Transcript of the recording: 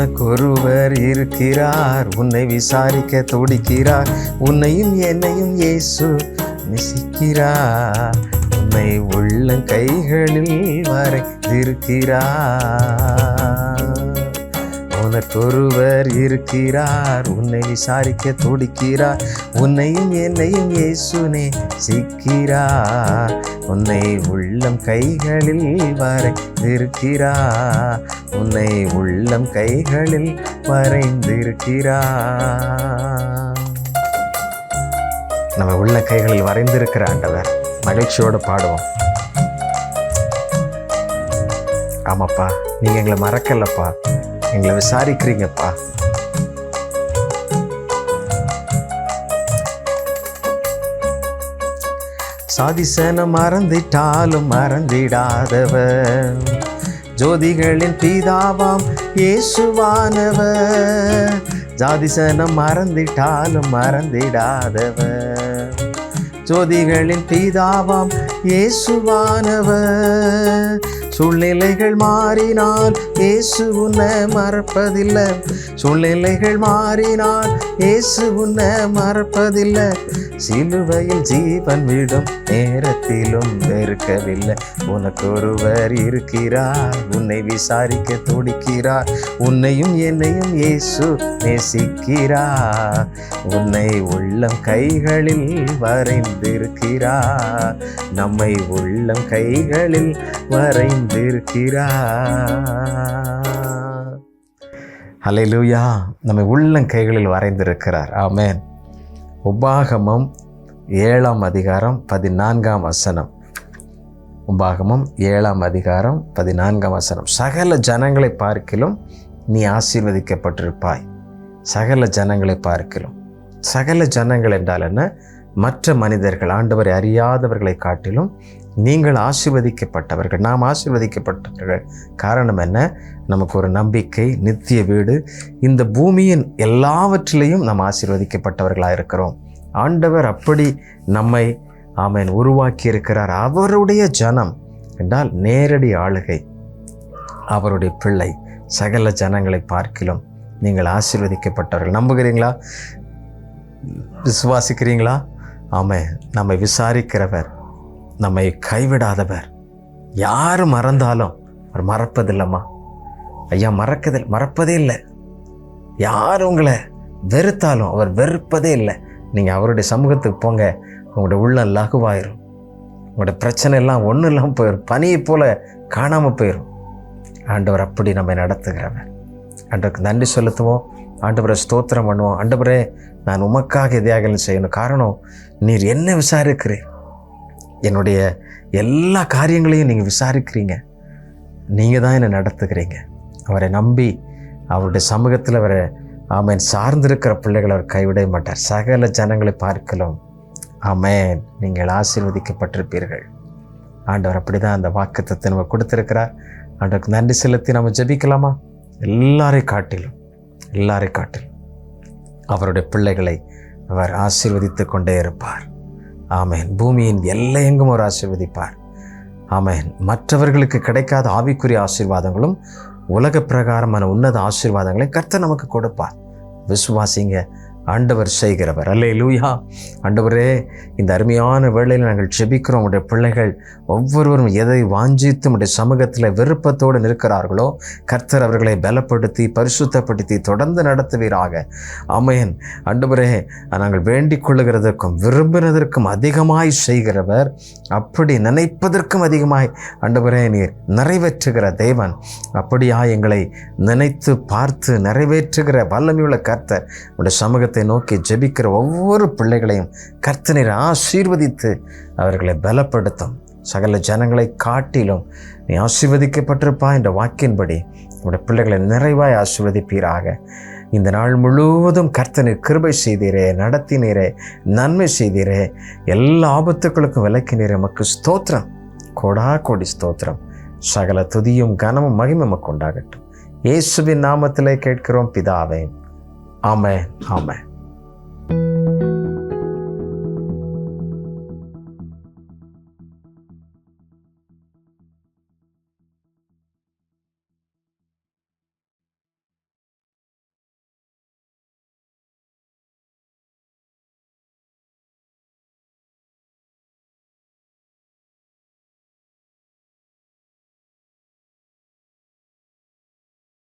உனக்கு ஒருவர் இருக்கிறார். உன்னை விசாரிக்க துடிக்கிறார். உன்னையும் என்னையும் இயேசு நேசிக்கிறார். உன்னை உள்ள கைகளில் வரைந்திருக்கிறார். உனக்கு இருக்கிறார். உன்னை விசாரிக்க துடிக்கிறார். உன்னையும் என்னையும் இயேசுனே சிக்கிறார். உன்னை உள்ளம் கைகளில் வரைந்திருக்கிறார். உன்னை உள்ளம் கைகளில் வரைந்திருக்கிறார். நம்ம உள்ள கைகளில் வரைந்திருக்கிற ஆண்டவர் மகிழ்ச்சியோடு பாடுவோம். ஆமாப்பா நீங்கள் எங்களை மறக்கலப்பா. எங்களை விசாரிக்கிறீங்கப்பா. சாதிசன மறந்துட்டாலும் மறந்திடாதவர். ஜோதிகளின் பிதாவாம் இயேசுவானவர். ஜாதிசனம் மறந்திட்டாலும் மறந்திடாதவர். ஜோதிகளின் பீதாவாம் இயேசுவானவர். சூழ்நிலைகள் மாறினால் இயேசு உன்னை மறப்பதில்லை. சூழ்நிலைகள் மாறினால் இயேசு உன்னை மறப்பதில்லை. சிலுவையில் ஜீவன் விடும் நேரத்திலும் வெறுக்கவில்லை. உனக்கு ஒருவர் இருக்கிறார் உன்னை விசாரிக்க துடிக்கிறார். உன்னையும் என்னையும் இயேசு நேசிக்கிறார். உன்னை உள்ளம் கைகளில் வரைந்திருக்கிறார். நம்மை உள்ளம் கைகளில் வரைந்திருக்கிறார். ஹalleluya நம்மை உள்ளம் கைகளில் வரைந்திருக்கிறார். ஆமேன் உபாகமம் ஏழாம் அதிகாரம் பதினான்காம் வசனம். உபாகமம் ஏழாம் அதிகாரம் பதினான்காம் வசனம். சகல ஜனங்களை பார்க்கிலும் நீ ஆசீர்வதிக்கப்பட்டிருப்பாய். சகல ஜனங்களை பார்க்கிறோம் சகல ஜனங்கள் என்றால் என்ன? மற்ற மனிதர்கள் ஆண்டவரை அறியாதவர்களை காட்டிலும் நீங்கள் ஆசீர்வதிக்கப்பட்டவர்கள். நாம் ஆசீர்வதிக்கப்பட்டவர்கள். காரணம் என்ன? நமக்கு ஒரு நம்பிக்கை நித்திய வீடு. இந்த பூமியின் எல்லாவற்றிலையும் நாம் ஆசீர்வதிக்கப்பட்டவர்களாக இருக்கிறோம். ஆண்டவர் அப்படி நம்மை ஆமேன் உருவாக்கி இருக்கிறார் அவருடைய ஜனம் என்றால் நேரடி ஆளுகை அவருடைய பிள்ளை. சகல ஜனங்களை பார்க்கிலும் நீங்கள் ஆசீர்வதிக்கப்பட்டவர்கள். நம்புகிறீங்களா? விசுவாசிக்கிறீங்களா? ஆமே நம்மை விசாரிக்கிறவர் நம்மை கைவிடாதவர். யார் மறந்தாலும் அவர் மறப்பதில்லைம்மா. ஐயா மறக்கதில் மறப்பதே இல்லை. யார் உங்களை வெறுத்தாலும் அவர் வெறுப்பதே இல்லை. நீங்கள் அவருடைய சமூகத்துக்கு போங்க உங்களுடைய உள்ளம் லகுவாயிரும். உங்களோட பிரச்சனை எல்லாம் ஒன்றும் இல்லாமல் போயிடும் பனியை போல் காணாமல் போயிடும் ஆண்டவர் அப்படி நம்மை நடத்துகிறவர். ஆண்டவருக்கு நன்றி செலுத்துவோம். ஆண்டவரை ஸ்தோத்திரம் பண்ணுவோம். ஆண்டவரே நான் உமக்காக எதையாக செய்யணும். காரணம் நீர் என்ன விசாரிக்கிறீர். என்னுடைய எல்லா காரியங்களையும் நீங்கள் விசாரிக்கிறீங்க. நீங்கள் தான் என்னை நடத்துகிறீங்க. அவரை நம்பி அவருடைய சமூகத்தில் அவரை ஆமேன் சார்ந்திருக்கிற பிள்ளைகளை அவர் கைவிட மாட்டார். சகல ஜனங்களை பார்க்கலாம். ஆமேன். நீங்கள் ஆசீர்வதிக்கப்பட்டிருப்பீர்கள். ஆண்டவர் அப்படி தான் அந்த வாக்குத்தத்தை நம்ம கொடுத்துருக்கிறார். ஆண்டவருக்கு நன்றி செலுத்தி நம்ம ஜெபிக்கலாமா? எல்லாரை காட்டிலும் எல்லாரை காட்டிலும் அவருடைய பிள்ளைகளை அவர் ஆசீர்வதித்து கொண்டே இருப்பார். ஆமேன். பூமியின் எல்லை எங்கும் அவர் ஆசீர்வதிப்பார். ஆமேன். மற்றவர்களுக்கு கிடைக்காத ஆவிக்குரிய ஆசீர்வாதங்களும் உலக பிரகாரமான உன்னத ஆசீர்வாதங்களை கர்த்தர் நமக்கு கொடுப்பார். விசுவாசிங்க ஆண்டவர் செய்கிறவர். அல்லே லூயா ஆண்டவரே இந்த அருமையான வேளையில் நாங்கள் செபிக்கிறோம் உடைய பிள்ளைகள் ஒவ்வொருவரும் எதை வாஞ்சித்து உடைய சமூகத்தில் விருப்பத்தோடு நிற்கிறார்களோ கர்த்தர் அவர்களை பலப்படுத்தி பரிசுத்தப்படுத்தி தொடர்ந்து நடத்துவீராக. ஆமையன் ஆண்டவரே நாங்கள் வேண்டிக் கொள்ளுகிறதற்கும் விரும்பினதற்கும் அதிகமாய் செய்கிறவர். அப்படி நினைப்பதற்கும் அதிகமாய் ஆண்டவரே நீர் நிறைவேற்றுகிற தேவன். அப்படியா எங்களை நினைத்து பார்த்து நிறைவேற்றுகிற வல்லமையுள்ள கர்த்தர் உடைய சமூகத்தை நோக்கி ஜெபிக்கிற ஒவ்வொரு பிள்ளைகளையும் கர்த்தனீர் ஆசீர்வதித்து அவர்களை பலப்படுத்தும். சகல ஜனங்களை காட்டிலும் நீ ஆசீர்வதிக்கப்பட்டிருப்பா என்ற வாக்கின்படி உங்களுடைய பிள்ளைகளை நிறைவாய் ஆசீர்வதிப்பீராக. இந்த நாள் முழுவதும் கர்த்தனை கிருபை செய்தீரே நடத்தினீரே நன்மை செய்தீரே. எல்லா ஆபத்துக்களுக்கும் விளக்கினீரே மக்கு ஸ்தோத்திரம். கோடா கோடி ஸ்தோத்திரம். சகல துதியும் கனமும் மகிமை உண்டாகட்டும். இயேசுவின் நாமத்திலே கேட்கிறோம் பிதாவே. ஆமே ஆமே